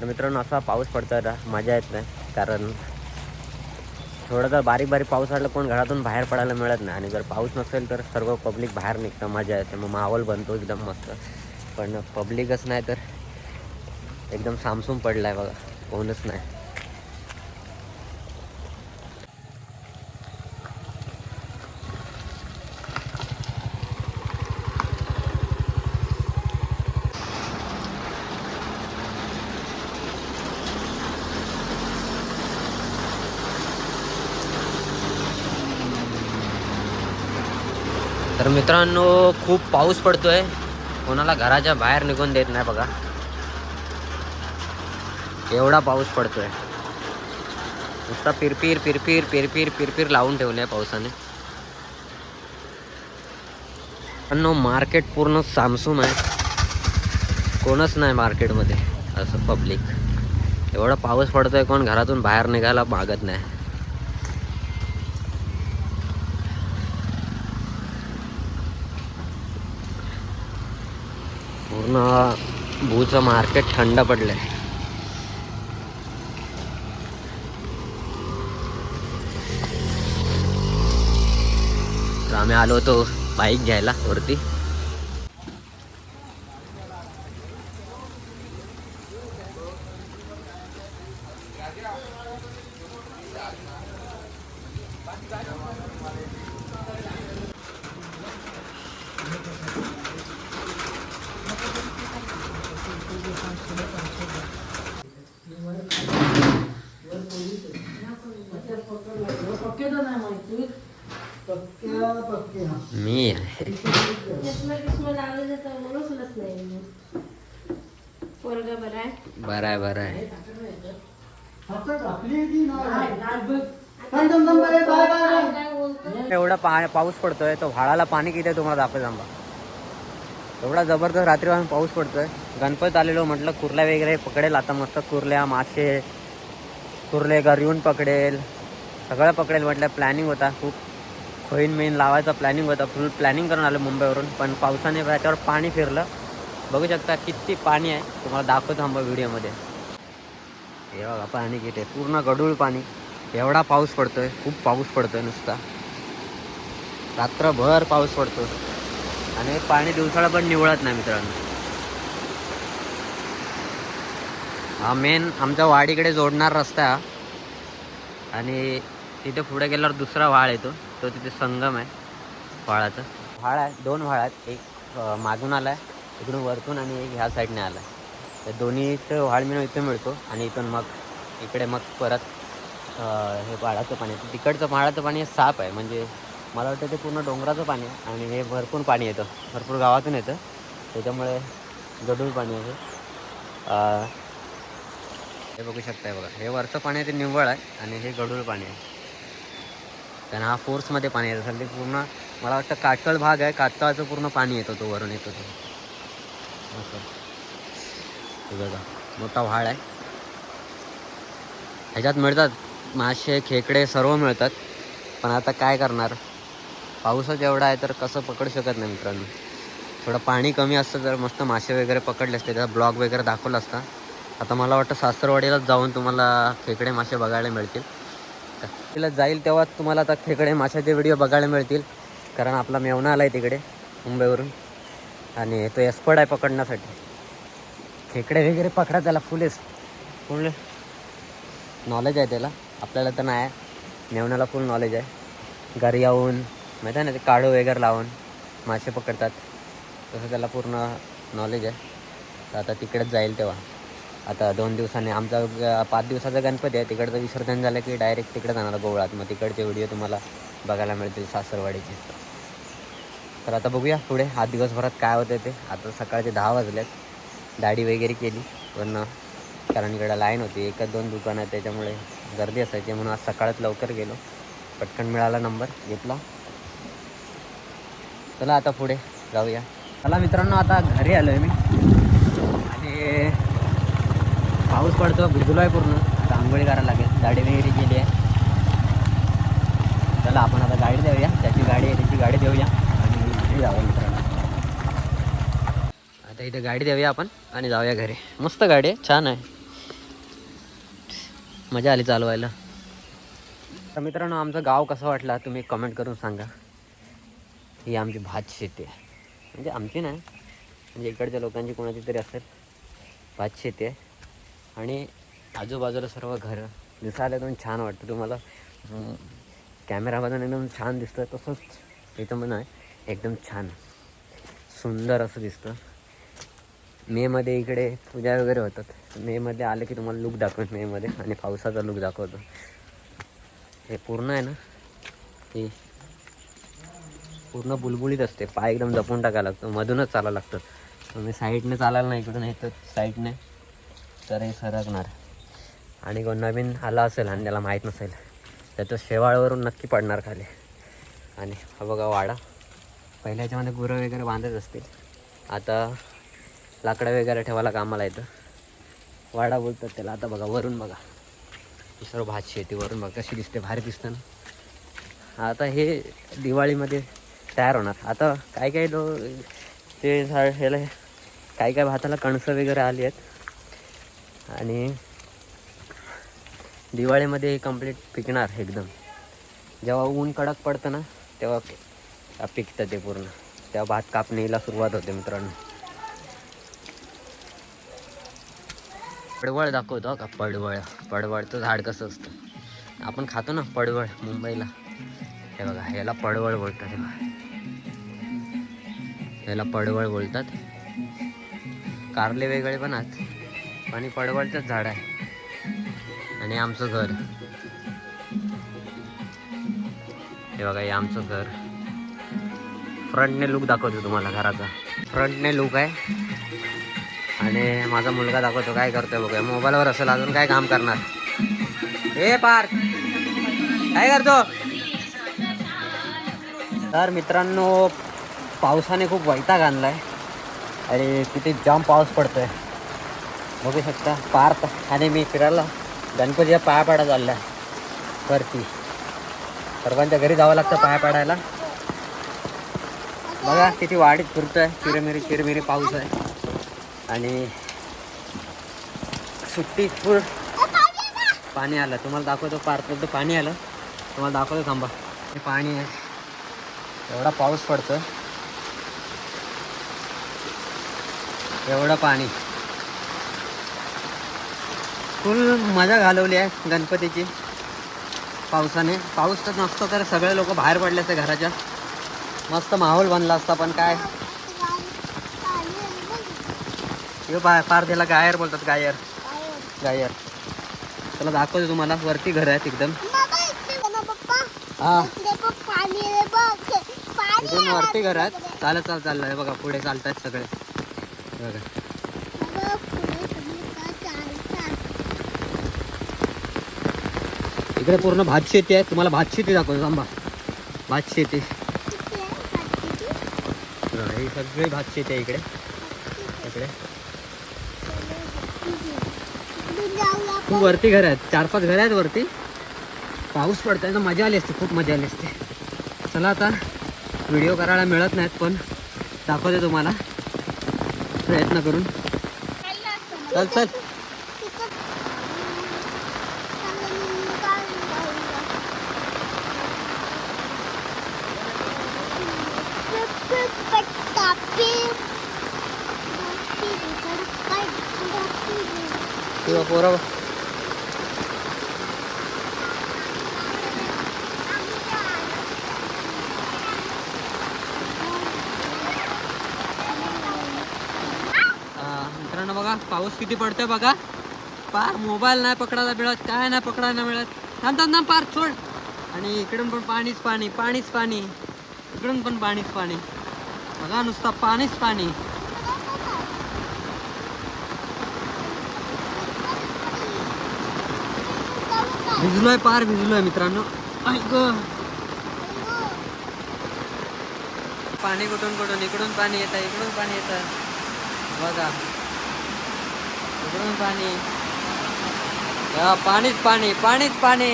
तर मित्रांनो असा पाऊस पडतोय मजा येत नाही कारण थोडं जर बारीक बारीक पाऊस आला कोण घरातून बाहेर पडायला मिळत नाही. आणि जर पाऊस नसेल तर सर्व पब्लिक बाहेर निघतं मजा येते. मग माहोल बनतो एकदम मस्त. पण पब्लिकच नाही तर एकदम सामसूम पडला आहे बघा कोणच नाही. तर मित्रांनो खूप पाऊस पडतोय. कोणाला घराच्या बाहेर निघून देत नाही बघा. एवढा पाऊस पडतोय. नुसता पिरपीर पिरपीर पिरपीर पिरपीर लावून ठेवले पावसाने. नो मार्केट पूर्ण सामसूम आहे. कोणच नाही मार्केटमध्ये असं पब्लिक एवढा पाऊस पडतोय कोण घरातून बाहेर निघायला मागत नाही. पूर्ण भूचं मार्केट थंड पडलंय. तर आम्ही आलो होतो बाईक घ्यायला वरती. मी बरा आहे. बरं आहे एवढा पा पाऊस पडतोय तो व्हाळाला पाणी किती आहे तुम्हाला दाखव जांबा एवढा जबरदस्त रात्री पाऊस पडतोय. गणपत आलेलो म्हटलं कुर्ल्या वगैरे पकडेल आता मस्त कुर्ल्या मासे कुर्ले गरयून पकडेल. सगळं पकडेल म्हटलं प्लॅनिंग होता खूप. खोईन मेन लावायचा प्लॅनिंग होता फुल प्लॅनिंग करून आलं मुंबईवरून. पण पावसाने त्याच्यावर पाणी फिरलं. बघू शकता किती पाणी आहे. तुम्हाला दाखवतो आंबा व्हिडिओमध्ये. हे बघा पाणी किती आहे. पूर्ण गडूळ पाणी. एवढा पाऊस पडतोय. खूप पाऊस पडतोय नुसता. रात्रभर पाऊस पडतो आणि पाणी दिवसाला पण निवळत नाही मित्रांनो. हा मेन आमच्या वाडीकडे जोडणार रस्ता. हा. आणि तिथे पुढे गेल्यावर दुसरा व्हाळ येतो. तो तिथे संगम आहे व्हाळाचा. व्हाळ आहे दोन व्हाळ आहेत. एक मागून आला आहे इकडून वरतून आणि एक ह्या साईडने आला आहे तर दोन्हीचं व्हाळ मिळून इथे मिळतो आणि इथून मग इकडे मग परत हे पाळाचं पाणी येतं. तिकडचं पाळाचं पाणी साफ आहे. म्हणजे मला वाटतं ते पूर्ण डोंगराचं पाणी आहे आणि हे भरपूर पाणी येतं. भरपूर गावातून येतं. त्याच्यामुळे गडूळ पाणी आहे हे. बघू शकताय बघा. हे वरचं पाणी आहे ते निव्वळ आहे आणि हे गडूळ पाणी आहे. कारण हा फोर्समध्ये पाणी येतं. सगळे पूर्ण मला वाटतं काटकळ भाग आहे. काटकळाचं पूर्ण पाणी येतो तो वरून येतो तो. असं. बघा मोठा व्हाळ आहे. ह्याच्यात मिळतात मासे खेकडे सर्व मिळतात. पण आता काय करणार? पाऊसच एवढा आहे तर कसं पकडू शकत नाही मित्रांनो? थोडं पाणी कमी असतं तर मस्त मासे वगैरे पकडले असते. त्याचा ब्लॉग वगैरे दाखवला असता. आता मला वाटतं सासरवाडीलाच जाऊन तुम्हाला खेकडे मासे बघायला मिळतील. तिला जाईल तेव्हा तुम्हाला आता खेकडे माशाचे व्हिडिओ बघायला मिळतील. कारण आपला मेवणा आला आहे तिकडे मुंबईवरून. आणि तो एक्सपर्ट आहे पकडण्यासाठी. खेकडे वगैरे पकडा त्याला फुलेच फुल नॉलेज आहे त्याला. आपल्याला तर नाही. आहे मेवण्याला फुल नॉलेज आहे. घरी येऊन माहिती आहे ना ते काढू वगैरे लावून मासे पकडतात. तसं त्याला पूर्ण नॉलेज आहे. तर आता तिकडेच जाईल तेव्हा. आता दोन दिवसांनी आमचा ग- पाच दिवसाचा गणपती आहे. तिकडचं विसर्जन झालं की डायरेक्ट तिकडे जाणार गोवळात मग तिकडचे व्हिडिओ तुम्हाला बघायला मिळतील सासरवाडीचे. तर आता बघूया पुढे. आज दिवसभरात काय होतं ते. आता सकाळचे दहा वाजलेत. दाढी वगैरे केली. पण कारण इकडं लाईन होती. एकच दोन दुकानं आहेत. त्याच्यामुळे गर्दी असायची. म्हणून आज सकाळच लवकर गेलो. पटकन मिळाला नंबर घेतला. चला आता पुढे जाऊया. चला मित्रांनो आता घरी आलो आहे मी. आणि पाऊस पडतो भिजलो आहे पूर्ण. आता आंघोळी करायला लागेल. गाडी वगैरे गेली आहे. चला आपण आता गाडी देऊया. त्याची गाडी आहे त्याची गाडी देऊया. आणि घरी जाऊया मित्रांनो. आता इथे गाडी देऊया आपण आणि जाऊया घरी. मस्त गाडी आहे छान आहे. मजा आली चालवायला. तर मित्रांनो आमचं गाव कसं वाटलं तुम्ही कमेंट करून सांगा. ही आमची भात शेती आहे. म्हणजे आमची नाही. म्हणजे इकडच्या लोकांची कोणाची तरी असेल. भात शेती आहे. आणि आजूबाजूला सर्व घरं दिसायला एकदम छान वाटतं तुम्हाला. कॅमेरामधून एकदम छान दिसतं तसंच इथं पण आहे. एकदम छान. सुंदर असं दिसतं. मेमध्ये इकडे पूजा वगैरे होतात. मेमध्ये आले की तुम्हाला लुक दाखवत मेमध्ये आणि पावसाचा लुक दाखवतो. हे पूर्ण आहे ना? हे पूर्ण बुलबुलीत असते. पाय एकदम जपून टाकायला लागतो. मधूनच चालायला लागतं. तुम्ही साईडने चालायला नाही इकडून येतं तर साईडने. तर हे सरकणार. आणि कोण नवीन आला असेल आणि त्याला माहीत नसेल तर तो शेवाळवरून नक्की पडणार खाली. आणि हा बघा वाडा. पहिल्या याच्यामध्ये गुरं वगैरे बांधत असतील. आता लाकडं वगैरे ठेवायला कामाला येतं. वाडा बोलतात त्याला. आता बघा वरून बघा. दुसरं सर्व भात शेती वरून बघा. कशी दिसते भारी दिसतं ना. आता हे दिवाळीमध्ये तयार होणार. आता काय काय लोक ते झाड ह्याला काय काय भाताला कणसं वगैरे आली आहेत. आणि दिवाळीमध्ये कंप्लीट पिकणार एकदम. जेव्हा ऊन कडक पडतं ना तेव्हा पिकतं ते पूर्ण. तेव्हा भात कापणीला सुरुवात होते मित्रांनो. पडवळ दाखवतो का? पडवळ. पडवळचं झाड कसं असतं. आपण खातो ना पडवळ मुंबईला. हे बघा ह्याला पडवळ बोलतात. हे बघा. ह्याला पडवळ बोलतात. कारले वेगळे पण आहेत. आणि पडवळचंच झाड आहे. आणि आमचं घर. हे बघा हे आमचं घर. फ्रंटने लुक दाखवतो तुम्हाला घराचा. फ्रंटने लुक आहे. आणि माझा मुलगा दाखवतो काय करतोय बघूया. मोबाईलवर असेल अजून काय काम करणार? हे पार्क काय करतो? तर मित्रांनो पावसाने खूप वैताग आणलाय. अरे किती जाम पाऊस पडतोय. बघू शकता पार्क आणि मी फिरायला गणपतीच्या पाया पाडा चाललाय. वरती. सर्वांच्या घरी जावं लागतं पाया पाडायला बघा किती वाढीत आहे चिरमिरी चिरमिरी पाऊस आहे. आणि सुट्टी फुल. पाणी आलं. तुम्हाला दाखवतो पार्कमध्ये पाणी आलं. तुम्हाला दाखवतो थांबा. हे पाणी आहे. एवढा पाऊस पडतो एवढं पाणी. फुल मजा घालवली आहे गणपतीची. पावसाने. पाऊस तर नसतो तर सगळे लोक बाहेर पडले असते घराच्या. मस्त माहोल बनला असता पण काय? बा फार त्याला गायर बोलतात गायर. गायर. त्याला दाखवतो तुम्हाला वरती घर आहेत एकदम. हा. वरती घर आहेत. चालत चालत चाललंय बघा पुढे चालतात सगळे. बघा. इकडे पूर्ण भात शेती आहे. तुम्हाला भात शेती दाखवतो थांबा. भात शेती. ही सगळी भात शेती आहे इकडे. इकडे. खूप वरती घर आहेत. चार पाच घर आहेत वरती. पाऊस पडतोय तर मजा आली असते खूप मजा आली असते. चला आता व्हिडिओ करायला मिळत नाहीत पण दाखवते तुम्हाला. प्रयत्न करून. चल चल. किंवा मित्रांनो बघा पाऊस किती पडतोय बघा. पार मोबाईल नाही पकडायला मिळत काय नाही पकडायला मिळत. थांब थांब थांब पार छोड आणि इकडून पण पाणीच पाणी पाणीच पाणी. इकडून पण पाणीच पाणी. बघा नुसता पाणीच पाणी. भिजलोय पार भिजलोय मित्रांनो. ऐक पाणी कुठून कुठून? इकडून पाणी येतं इकडून पाणी येतं. बघा. इकडून पाणी. पाणीच पाणी पाणीच पाणी.